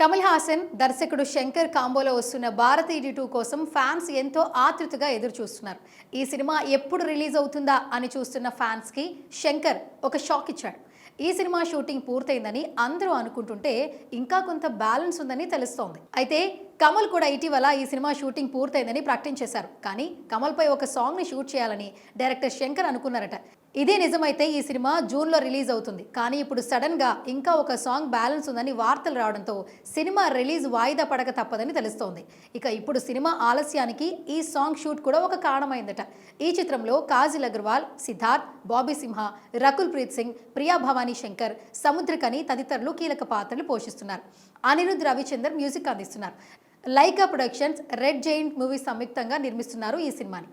కమల్ హాసన్ దర్శకుడు శంకర్ కాంబోలో వస్తున్న భారత్ ఈడి టూ కోసం ఫ్యాన్స్ ఎంతో ఆతృతగా ఎదురు చూస్తున్నారు ఈ సినిమా ఎప్పుడు రిలీజ్ అవుతుందా అని చూస్తున్న ఫ్యాన్స్కి శంకర్ ఒక షాక్ ఇచ్చాడు. ఈ సినిమా షూటింగ్ పూర్తయిందని అందరూ అనుకుంటుంటే ఇంకా కొంత బ్యాలెన్స్ ఉందని తెలుస్తోంది. అయితే కమల్ కూడా ఇటీవల ఈ సినిమా షూటింగ్ పూర్తయిందని ప్రకటించేశారు. కానీ కమల్పై ఒక సాంగ్ని షూట్ చేయాలని డైరెక్టర్ శంకర్ అనుకున్నారట. ఇదే నిజమైతే ఈ సినిమా జూన్లో రిలీజ్ అవుతుంది. కానీ ఇప్పుడు సడన్గా ఇంకా ఒక సాంగ్ బ్యాలెన్స్ ఉందని వార్తలు రావడంతో సినిమా రిలీజ్ వాయిదా పడక తప్పదని తెలుస్తోంది. ఇక ఇప్పుడు సినిమా ఆలస్యానికి ఈ సాంగ్ షూట్ కూడా ఒక కారణమైందట. ఈ చిత్రంలో కాజిల్ అగర్వాల్ సిద్ధార్థ్ బాబీ సింహ రకుల్ ప్రీత్ సింగ్ ప్రియా భవానీ శంకర్ సముద్రకని తదితరులు కీలక పాత్రలు పోషిస్తున్నారు. అనిరుద్ రవిచందర్ మ్యూజిక్ అందిస్తున్నారు. Lyca productions Red Giant movie సంయుక్తంగా నిర్మిస్తున్నారు ఈ సినిమాని.